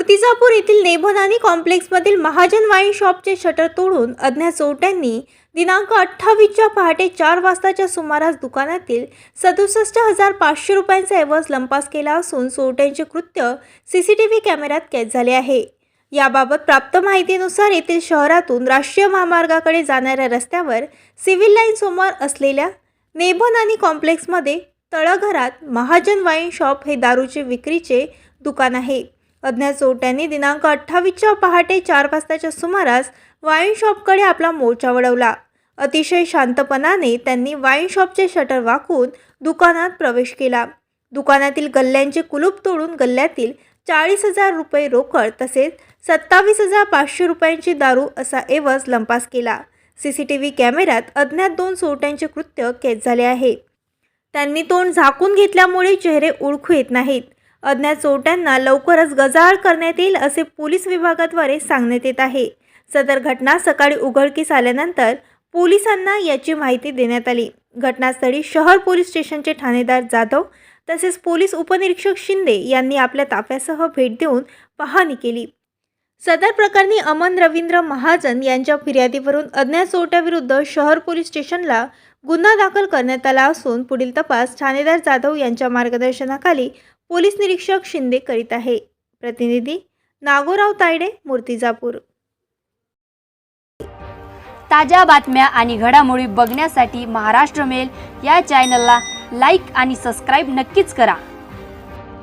मूर्तिजापूर येथील नेभनानी कॉम्प्लेक्समधील महाजन वाईन शॉपचे शटर तोडून अज्ञात चोरट्यांनी दिनांक अठ्ठावीसच्या पहाटे चार वाजताच्या सुमारास दुकानातील सदुसष्ट हजार पाचशे रुपयांचा ऐवज लंपास केला असून चोरट्यांचे कृत्य सी सी टी व्ही कॅमेऱ्यात कैद झाले आहे. याबाबत प्राप्त माहितीनुसार येथील शहरातून राष्ट्रीय महामार्गाकडे जाणाऱ्या रस्त्यावर सिव्हिल लाईन समोर असलेल्या नेभनानी कॉम्प्लेक्समध्ये तळघरात महाजन वाईन शॉप हे दारूचे विक्रीचे दुकान आहे. अज्ञात चोरट्यांनी दिनांक अठ्ठावीसच्या पहाटे चार वाजताच्या सुमारास वाईन शॉपकडे आपला मोर्चा वळवला. अतिशय शांतपणाने त्यांनी वाईन शॉपचे शटर वाकून दुकानात प्रवेश केला. दुकानातील गल्ल्यांचे कुलूप तोडून गल्ल्यातील चाळीस हजार रुपये रोकड तसेच सत्तावीस हजार पाचशे रुपयांची दारू असा एवज लंपास केला. सी सी टी व्ही कॅमेऱ्यात अज्ञात दोन चोरट्यांचे कृत्य कैद झाले आहे. त्यांनी तोंड झाकून घेतल्यामुळे चेहरे ओळखू येत नाहीत. अज्ञात चोरट्यांना लवकरच गजाआड करण्यात येईल असे पोलीस विभागाद्वारे सांगण्यात येत आहे. सदर घटना सकाळी उघडकीस आल्यानंतर पोलिसांना याची माहिती देण्यात आली. घटनास्थळी शहर पोलीस स्टेशनचे ठाणेदार जाधव तसेच पोलीस उपनिरीक्षक शिंदे यांनी आपल्या ताफ्यासह भेट देऊन पाहणी केली. सदर प्रकरणी अमन रवींद्र महाजन यांच्या फिर्यादीवरून अज्ञात चोरट्याविरुद्ध शहर पोलीस स्टेशनला गुन्हा दाखल करण्यात आला असून पुढील तपास ठाणेदार जाधव यांच्या मार्गदर्शनाखाली पोलीस निरीक्षक शिंदे करीत आहे. प्रतिनिधी नागोराव तायडे मूर्तिजापूर. ताज्या बातम्या आणि घडामोडी बघण्यासाठी महाराष्ट्र मेल या चॅनलला लाईक आणि सबस्क्राईब नक्कीच करा.